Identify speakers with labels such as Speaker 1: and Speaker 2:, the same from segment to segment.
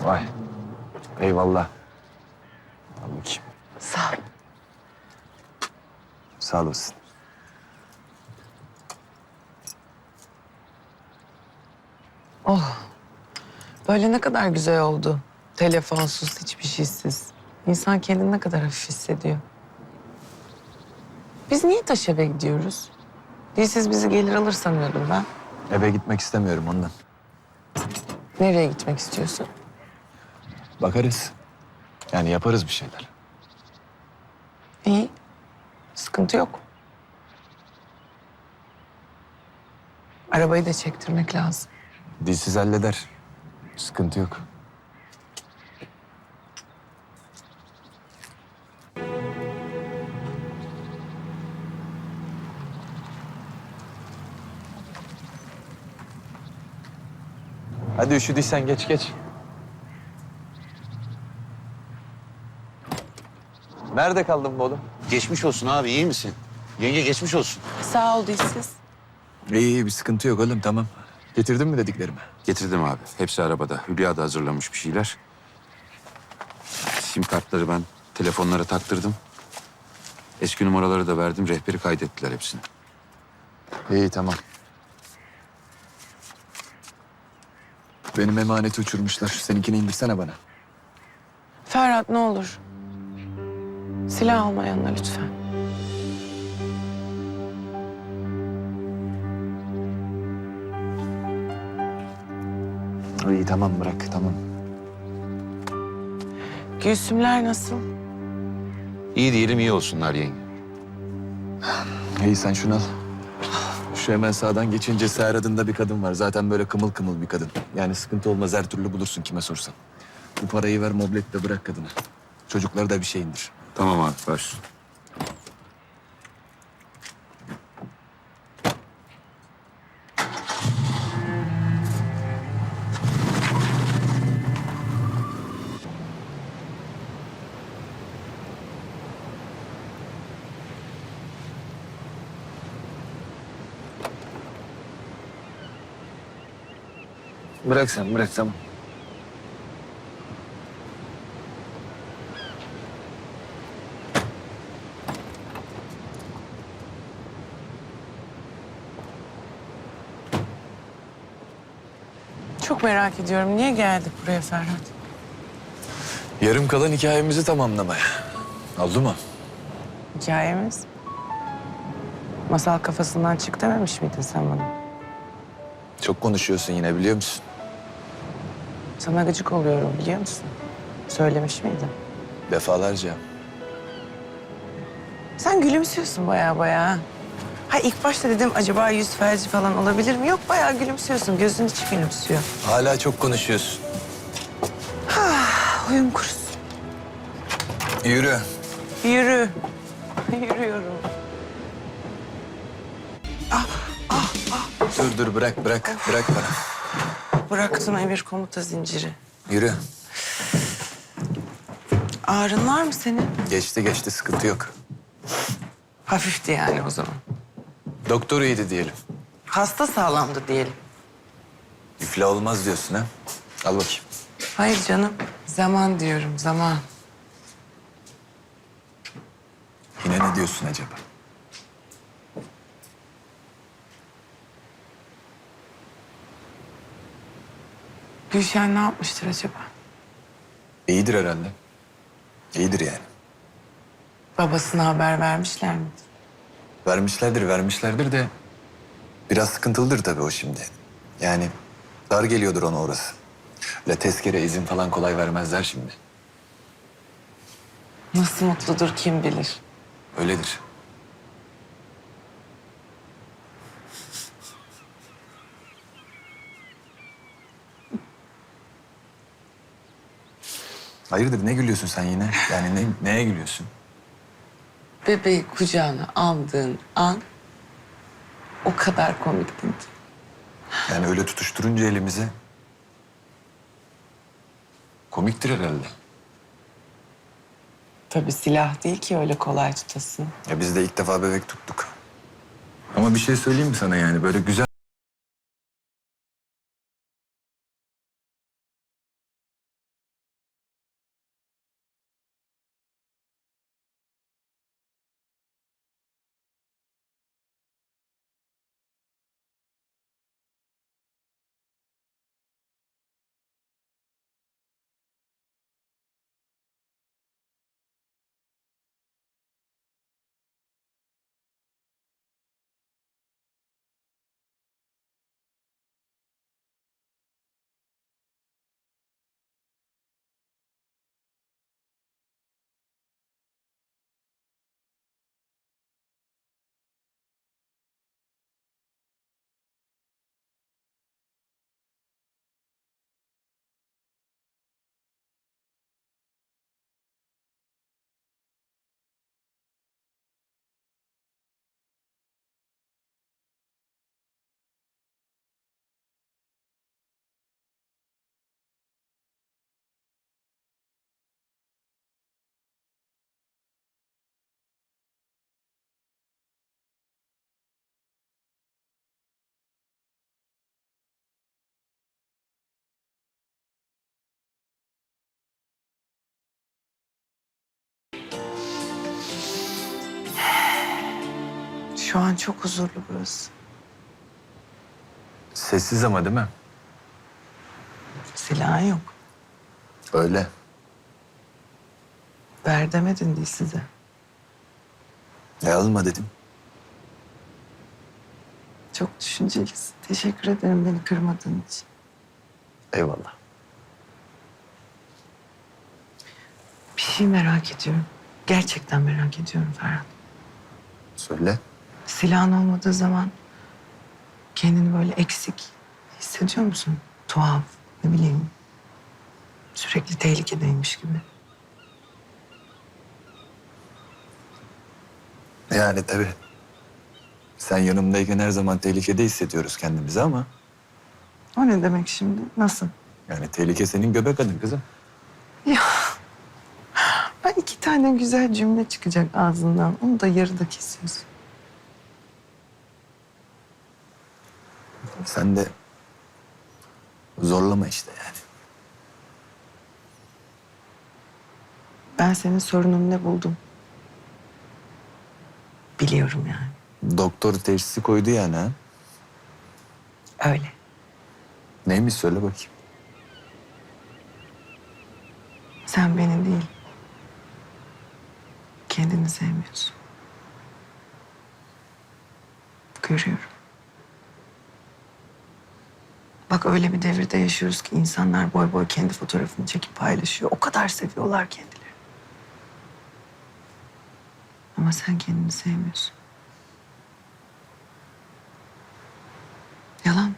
Speaker 1: Vay. Eyvallah. Al bakayım.
Speaker 2: Sağ ol.
Speaker 1: Sağ olasın.
Speaker 2: Oh. Böyle ne kadar güzel oldu. Telefonsuz, hiçbir şeysiz. İnsan kendini ne kadar hafif hissediyor. Biz niye taş eve gidiyoruz? Dilsiz bizi gelir alır sanıyordum ben.
Speaker 1: Eve gitmek istemiyorum ondan.
Speaker 2: Nereye gitmek istiyorsun?
Speaker 1: Bakarız. Yani yaparız bir şeyler.
Speaker 2: İyi. Sıkıntı yok. Arabayı da çektirmek lazım.
Speaker 1: Dilsiz halleder. Sıkıntı yok. Hadi üşüdüysen geç geç. Nerede kaldın bu oğlum?
Speaker 3: Geçmiş olsun abi iyi misin? Yenge geçmiş olsun.
Speaker 2: Sağ ol Dilsiz.
Speaker 1: İyi iyi bir sıkıntı yok oğlum tamam. Getirdin mi dediklerimi?
Speaker 3: Getirdim abi. Hepsi arabada. Hülya da hazırlamış bir şeyler. Sim kartları ben telefonlara taktırdım. Eski numaraları da verdim. Rehberi kaydettiler hepsini.
Speaker 1: İyi tamam. Benim emaneti uçurmuşlar. Seninkini indirsene bana.
Speaker 2: Ferhat ne olur. Silah alma yanına lütfen.
Speaker 1: İyi tamam bırak tamam.
Speaker 2: Gülsümler nasıl?
Speaker 3: İyi diyelim iyi olsunlar yenge.
Speaker 1: İyi sen şunu al. Şu hemen sağdan geçince Seher adında bir kadın var. Zaten böyle kımıl kımıl bir kadın. Yani sıkıntı olmaz her türlü bulursun kime sorsan. Bu parayı ver moblette bırak kadına. Çocuklara da bir şey indir.
Speaker 3: Tamam abi baş.
Speaker 1: Bırak sen bırak tamam.
Speaker 2: Çok merak ediyorum. Niye geldik buraya Ferhat?
Speaker 1: Yarım kalan hikayemizi tamamlamaya. Oldu mu?
Speaker 2: Hikayemiz. Masal kafasından çık dememiş miydin sen bana?
Speaker 1: Çok konuşuyorsun yine biliyor musun?
Speaker 2: Sana gıcık oluyorum biliyor musun? Söylemiş miydin?
Speaker 1: Defalarca.
Speaker 2: Sen gülümsüyorsun baya baya. Ha ilk başta dedim acaba yüz felci falan olabilir mi? Yok bayağı gülümsüyorsun. Gözün içi gülümsüyor.
Speaker 1: Hala çok konuşuyorsun.
Speaker 2: Huyum kurusun.
Speaker 1: Yürü.
Speaker 2: Yürü. Yürüyorum.
Speaker 1: Dur dur bırak bırak bırak bana.
Speaker 2: Bıraktın emir komuta zinciri.
Speaker 1: Yürü.
Speaker 2: Ağrın var mı senin?
Speaker 1: Geçti geçti sıkıntı yok.
Speaker 2: Hafifti yani o zaman.
Speaker 1: Doktor iyiydi diyelim.
Speaker 2: Hasta sağlamdı diyelim.
Speaker 1: İflah olmaz diyorsun ha. Al bakayım.
Speaker 2: Hayır canım. Zaman diyorum zaman.
Speaker 1: Yine ne diyorsun acaba?
Speaker 2: Gülşen ne yapmıştır acaba?
Speaker 1: İyidir herhalde. İyidir yani.
Speaker 2: Babasına haber vermişler mi?
Speaker 1: Vermişlerdir, vermişlerdir de biraz sıkıntılıdır tabii o şimdi. Yani dar geliyordur ona orası. Öyle tezkere izin falan kolay vermezler şimdi.
Speaker 2: Nasıl mutludur kim bilir.
Speaker 1: Öyledir. Hayırdır ne gülüyorsun sen yine? Yani ne, neye gülüyorsun?
Speaker 2: Bebeği kucağına aldığın an o kadar komiktin ki.
Speaker 1: Yani öyle tutuşturunca elimizi komiktir herhalde.
Speaker 2: Tabii silah değil ki öyle kolay tutasın.
Speaker 1: Ya biz de ilk defa bebek tuttuk. Ama bir şey söyleyeyim mi sana yani böyle güzel
Speaker 2: Şu an çok huzurlu burası.
Speaker 1: Sessiz ama değil mi?
Speaker 2: Silahın yok.
Speaker 1: Öyle.
Speaker 2: Ver demedin değil size.
Speaker 1: E alma dedim.
Speaker 2: Çok düşüncelisin. Teşekkür ederim beni kırmadığın için.
Speaker 1: Eyvallah.
Speaker 2: Bir şey merak ediyorum. Gerçekten merak ediyorum Ferhat.
Speaker 1: Söyle.
Speaker 2: Silahın olmadığı zaman kendini böyle eksik hissediyor musun? Tuhaf, ne bileyim. Sürekli tehlikedeymiş gibi.
Speaker 1: Yani tabii. Sen yanımdayken her zaman tehlikede hissediyoruz kendimizi ama...
Speaker 2: O ne demek şimdi? Nasıl?
Speaker 1: Yani tehlike senin göbek adın kızım.
Speaker 2: Ya ben iki tane güzel cümle çıkacak ağzından. Onu da yarıda kesiyorsun.
Speaker 1: Sen de zorlama işte yani.
Speaker 2: Ben senin sorunun ne buldum. Biliyorum yani.
Speaker 1: Doktor teşhisi koydu yani ha.
Speaker 2: Öyle.
Speaker 1: Neymiş söyle bakayım.
Speaker 2: Sen beni değil. Kendini sevmiyorsun. Görüyorum. Bak öyle bir devirde yaşıyoruz ki insanlar boy boy kendi fotoğrafını çekip paylaşıyor. O kadar seviyorlar kendilerini. Ama sen kendini sevmiyorsun. Yalan.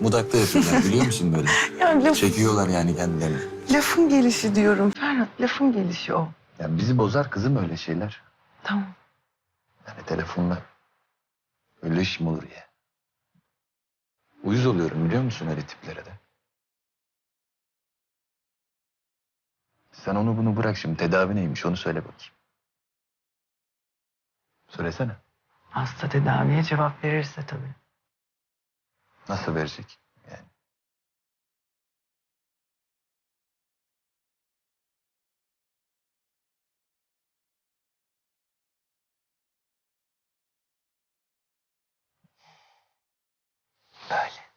Speaker 1: Mudakta yapıyorlar biliyor musun böyle?
Speaker 2: Ya laf,
Speaker 1: Çekiyorlar yani kendilerini.
Speaker 2: Lafın gelişi diyorum Ferhat. Lafın gelişi o.
Speaker 1: Yani bizi bozar kızım öyle şeyler.
Speaker 2: Tamam.
Speaker 1: Yani telefonla öyle iş mi olur ya? Uyuz oluyorum biliyor musun öyle tiplere de. Sen onu bunu bırak şimdi. Tedavi neymiş onu söyle bakayım. Söylesene.
Speaker 2: Hasta tedaviye cevap verirse tabii.
Speaker 1: Nasıl verecek? Yani.
Speaker 2: Böyle.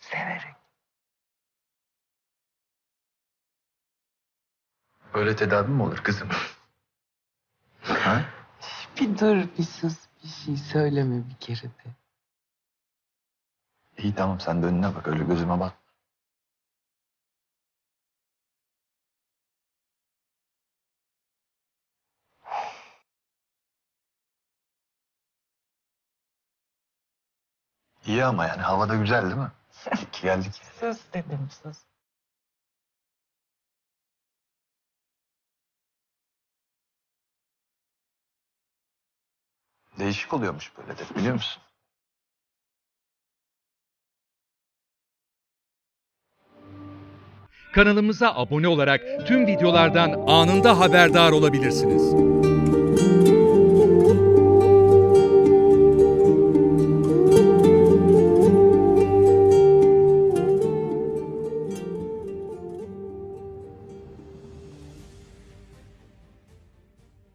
Speaker 2: Severek.
Speaker 1: Böyle tedavi mi olur kızım? ha?
Speaker 2: Bir dur, bir sus, bir şey söyleme bir kere de.
Speaker 1: İyi tamam sen de önüne bak öyle gözüme bak. İyi ama yani havada güzel değil mi? Geldik.
Speaker 2: Sus dedim, sus.
Speaker 1: Değişik oluyormuş böyle de biliyor musun?
Speaker 4: Kanalımıza abone olarak tüm videolardan anında haberdar olabilirsiniz.